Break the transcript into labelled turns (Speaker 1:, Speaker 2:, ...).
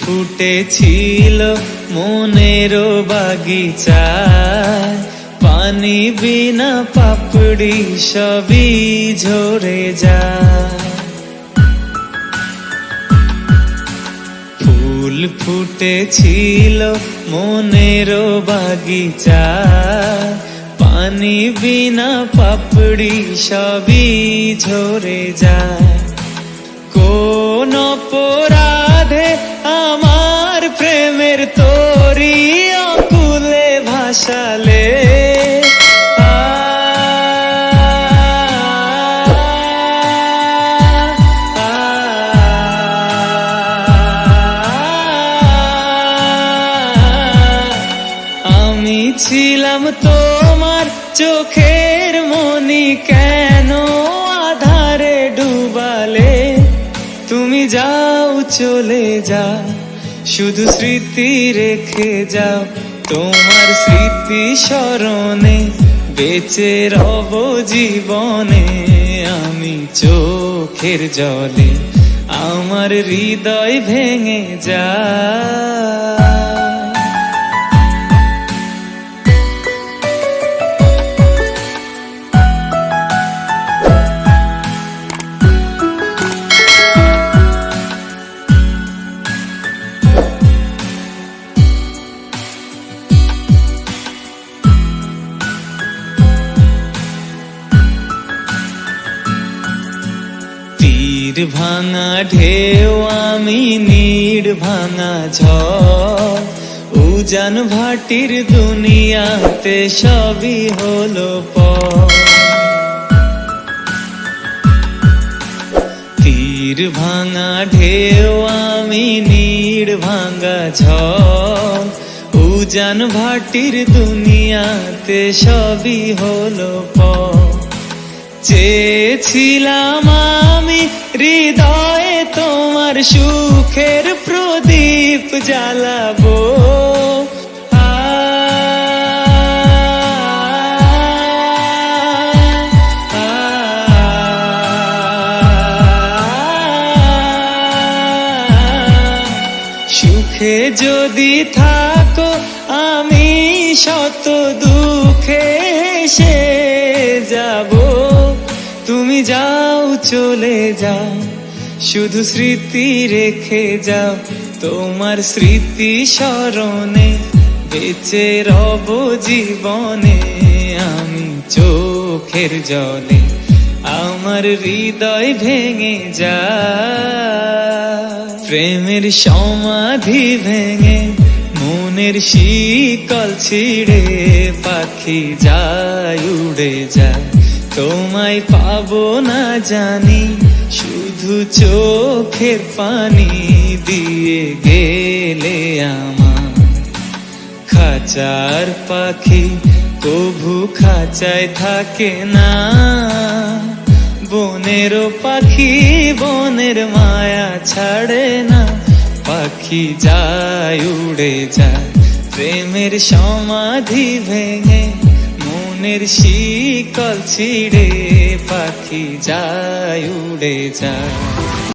Speaker 1: ফুটেছিল মনেরও বাগিচায়। পানি বিনা পাপড়ি সবই ঝরে যায়। ফুল ফুটেছিল মনেরও বাগিচা পানি বিনা পাপড়ি সবই ঝরে যায়। কোন আমার প্রেমের তরি অকুলে ভাসালে। আমি ছিলাম তোমার চোখের মনি কেন আধারে ডুবালে? তুমি যাও, চলে যাও। শুধু স্মৃতি রেখে যাও, তোমার স্মৃতি স্মরণে বেঁচে রব জীবনে। আমি চোখের জলে আমার হৃদয় ভেঙে যা তীর ভাঙা ঢেউ, আমি নীড় ভাঙা ঝড়। উজান ভাটির দুনিয়াতে সবই হলো পর তীর ভাঙা ঢেউ, আমি নীড় ভাঙা ঝড়। উজান ভাটির দুনিয়াতে সবই হলো পর চেয়েছিলাম হৃদয়ে তোমার সুখের প্রদীপ জ্বালাবো। সুখে যদি থাকো, আমি শত দুঃখে সে যাব। তুমি যাও চলে যাও, শুধু স্মৃতি রেখে যাও, তোমার স্মৃতি স্মরণে বেঁচে রব জীবনে। আমি চোখের জলে আমার হৃদয় ভেঙে যা প্রেমের সমাধি ভেঙে মনের শিকল ছিড়ে পাখি যায়, উড়ে যায়। তোমায় পাবো না জানি, শুধু চোখের পানি দিয়ে গেলে আমার। খাঁচার পাখি কভু খাঁচায় থাকে না। বনেরও পাখি বনের মায়া ছাড়ে না। পাখি যায়, উড়ে যায়, প্রেমের সমাধি ভেঙে মনের শিকল ছিড়ে পাখি যায় উড়ে যায়।